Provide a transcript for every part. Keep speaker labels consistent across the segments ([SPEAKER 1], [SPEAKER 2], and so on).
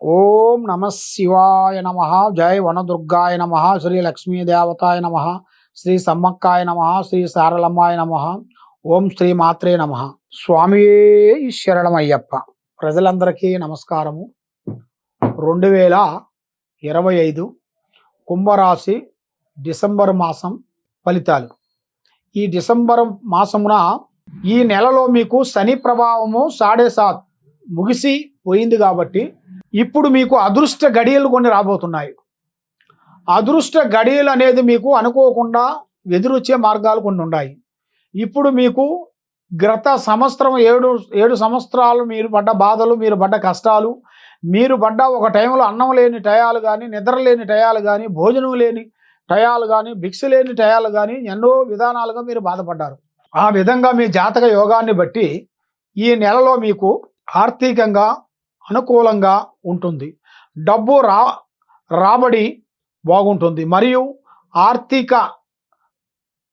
[SPEAKER 1] ఓం నమ శివాయ నమ జై వనదుర్గాయ నమ శ్రీ లక్ష్మీదేవతాయ నమ శ్రీ సమ్మక్కాయ నమ శ్రీ సారలమ్మాయ నమ ఓం శ్రీ మాత్రే నమ. స్వామి శరణమయ్యప్ప ప్రజలందరికీ నమస్కారము. రెండు వేల ఇరవై ఐదు కుంభరాశి డిసెంబర్ మాసం ఫలితాలు. ఈ డిసెంబర్ మాసమున ఈ నెలలో మీకు శని ప్రభావము సాడే సాత్ ముగిసి పోయింది కాబట్టి ఇప్పుడు మీకు అదృష్ట గడియలు కొన్ని రాబోతున్నాయి. అదృష్ట గడియలు అనేది మీకు అనుకోకుండా ఎదురొచ్చే మార్గాలు కొన్ని ఉన్నాయి. ఇప్పుడు మీకు గత సంవత్సరం ఏడు ఏడు సంవత్సరాలు మీరు పడ్డ బాధలు మీరు పడ్డ కష్టాలు మీరు పడ్డ ఒక టైంలో అన్నం లేని టయాలు కానీ నిద్ర లేని టయాలు కానీ భోజనం లేని టయాలు కానీ భిక్ష లేని టయాలు కానీ ఎన్నో విధానాలుగా మీరు బాధపడ్డారు. ఆ విధంగా మీ జాతక యోగాన్ని బట్టి ఈ నెలలో మీకు ఆర్థికంగా అనుకూలంగా ఉంటుంది. డబ్బు రా రాబడి బాగుంటుంది. మరియు ఆర్థిక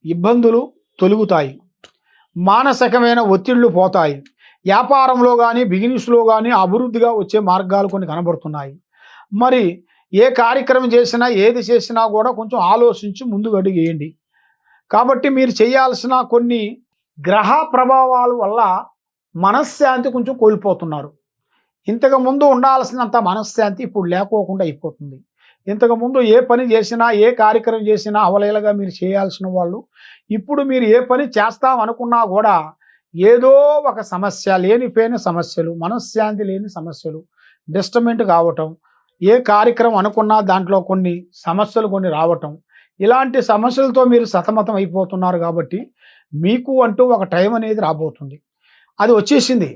[SPEAKER 1] ఇబ్బందులు తొలుగుతాయి. మానసికమైన ఒత్తిళ్ళు పోతాయి. వ్యాపారంలో కానీ బిజినెస్లో కానీ అభివృద్ధిగా వచ్చే మార్గాలు కొన్ని కనబడుతున్నాయి. మరి ఏ కార్యక్రమం చేసినా ఏది చేసినా కూడా కొంచెం ఆలోచించి ముందుకు అడిగేయండి. కాబట్టి మీరు చేయాల్సిన కొన్ని గ్రహ ప్రభావాల వల్ల మనశ్శాంతి కొంచెం కోల్పోతున్నారు. ఇంతకు ముందు ఉండాల్సినంత మనశ్శాంతి ఇప్పుడు లేకోకుండా అయిపోతుంది. ఇంతకు ముందు ఏ పని చేసినా ఏ కార్యక్రమం చేసినా అవలేలగా మీరు చేయాల్సిన వాళ్ళు ఇప్పుడు మీరు ఏ పని చేస్తాం అనుకున్నా కూడా ఏదో ఒక సమస్య లేనిపోయిన సమస్యలు మనశ్శాంతి లేని సమస్యలు డిస్టర్బెంట్ కావటం ఏ కార్యక్రమం అనుకున్నా దాంట్లో కొన్ని సమస్యలు కొన్ని రావటం ఇలాంటి సమస్యలతో మీరు సతమతం అయిపోతున్నారు కాబట్టి మీకు అంటూ ఒక టైం అనేది రాబోతుంది. అది వచ్చేసింది.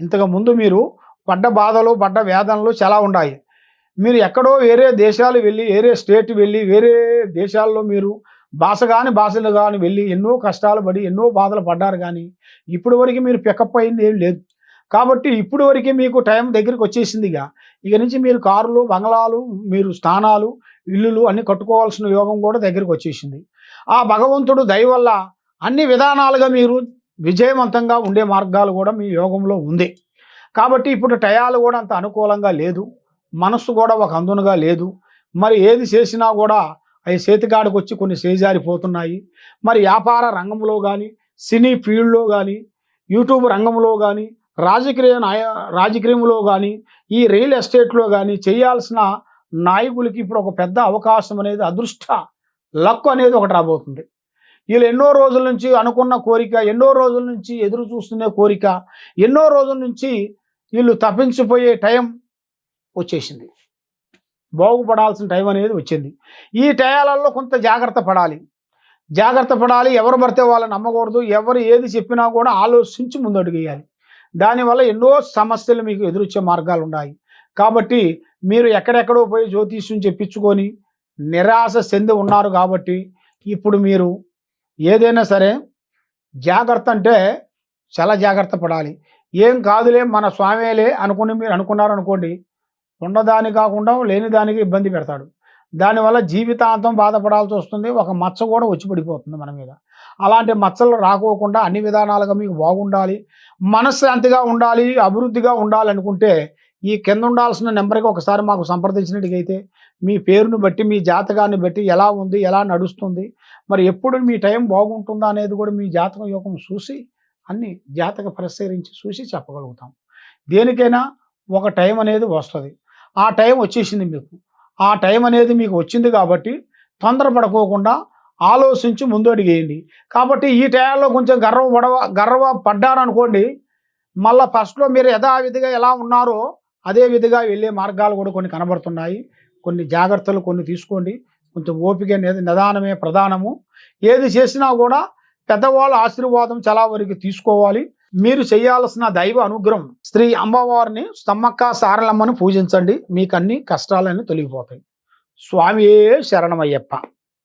[SPEAKER 1] ఇంతకు ముందు మీరు పడ్డ బాధలు పడ్డ వేదనలు చాలా ఉన్నాయి మీరు ఎక్కడో వేరే దేశాలు వెళ్ళి వేరే స్టేట్ వెళ్ళి వేరే దేశాల్లో మీరు భాష కానీ భాషలు కానీ వెళ్ళి ఎన్నో కష్టాలు పడి ఎన్నో బాధలు పడ్డారు కానీ ఇప్పటి వరకు మీరు పికప్ అయింది ఏం లేదు. కాబట్టి ఇప్పుడు వరకు మీకు టైం దగ్గరికి వచ్చేసిందిగా ఇక. నుంచి మీరు కారులు బంగ్లాలు మీరు స్థానాలు ఇల్లులు అన్నీ కట్టుకోవాల్సిన యోగం కూడా దగ్గరికి వచ్చేసింది. ఆ భగవంతుడు దయ వల్ల అన్ని విధానాలుగా మీరు విజయవంతంగా ఉండే మార్గాలు కూడా మీ యోగంలో ఉంది కాబట్టి ఇప్పుడు టయాలు కూడా అంత అనుకూలంగా లేదు. మనస్సు కూడా ఒక అందునుగా లేదు. మరి ఏది చేసినా కూడా అవి చేతికాడికి వచ్చి కొన్ని చేజారిపోతున్నాయి. మరి వ్యాపార రంగంలో కానీ సినీ ఫీల్డ్లో కానీ యూట్యూబ్ రంగంలో కానీ రాజకీయ నాయ రాజకీయంలో కానీ ఈ రియల్ ఎస్టేట్లో కానీ చేయాల్సిన నాయకులకి ఇప్పుడు ఒక పెద్ద అవకాశం అనేది అదృష్ట లక్ అనేది ఒకటి రాబోతుంది. వీళ్ళు ఎన్నో రోజుల నుంచి అనుకున్న కోరిక ఎన్నో రోజుల నుంచి ఎదురు చూస్తున్న కోరిక ఎన్నో రోజుల నుంచి వీళ్ళు తప్పించిపోయే టైం వచ్చేసింది. బాగుపడాల్సిన టైం అనేది వచ్చింది. ఈ టయాలలో కొంత జాగ్రత్త పడాలి. జాగ్రత్త పడాలి. ఎవరు పడితే వాళ్ళని నమ్మకూడదు. ఎవరు ఏది చెప్పినా కూడా ఆలోచించి ముందడుగు వేయాలి. దానివల్ల ఎన్నో సమస్యలు మీకు ఎదురొచ్చే మార్గాలు ఉన్నాయి. కాబట్టి మీరు ఎక్కడెక్కడో పోయి జ్యోతిష్యం చెప్పించుకొని నిరాశ చెంది ఉన్నారు కాబట్టి ఇప్పుడు మీరు ఏదైనా సరే జాగ్రత్త అంటే చాలా జాగ్రత్త పడాలి. ఏం కాదులే మన స్వామిలే అనుకుని మీరు అనుకున్నారు అనుకోండి ఉన్నదాని కాకుండా లేని దానికి ఇబ్బంది పెడతాడు. దానివల్ల జీవితాంతం బాధపడాల్సి వస్తుంది ఒక మచ్చ కూడా వచ్చి పడిపోతుంది మన మీద. అలాంటి మచ్చలు రాకోకుండా అన్ని విధానాలుగా మీకు బాగుండాలి మనశ్శాంతిగా ఉండాలి అభివృద్ధిగా ఉండాలి అనుకుంటే ఈ కింద ఉండాల్సిన నెంబర్కి ఒకసారి మాకు సంప్రదించినట్టుగైతే మీ పేరును బట్టి మీ జాతకాన్ని బట్టి ఎలా ఉంది ఎలా నడుస్తుంది మరి ఎప్పుడు మీ టైం బాగుంటుందా అనేది కూడా మీ జాతకం యోగం చూసి అన్ని జాతక పరిశీలించి చూసి చెప్పగలుగుతాం. దేనికైనా ఒక టైం అనేది వస్తుంది. ఆ టైం వచ్చేసింది మీకు. ఆ టైం అనేది మీకు వచ్చింది కాబట్టి తొందరపడుకోకుండా ఆలోచించి ముందు అడిగేయండి. కాబట్టి ఈ టైంలో కొంచెం గర్వ పడవ గర్వ పడ్డారనుకోండి మళ్ళీ ఫస్ట్లో మీరు యథావిధిగా ఎలా ఉన్నారో అదే విధిగా వెళ్ళే మార్గాలు కూడా కొన్ని కనబడుతున్నాయి. కొన్ని జాగ్రత్తలు కొన్ని తీసుకోండి. కొంచెం ఓపిక అనేది నిదానమే ప్రధానము. ఏది చేసినా కూడా పెద్దవాళ్ళ ఆశీర్వాదం చాలా వరకు తీసుకోవాలి. మీరు చేయాల్సిన దైవ అనుగ్రహం శ్రీ అమ్మవారిని సమ్మక్క సారలమ్మను పూజించండి. మీకు అన్ని కష్టాలన్నీ తొలగిపోతాయి. స్వామియే శరణమయ్యప్ప.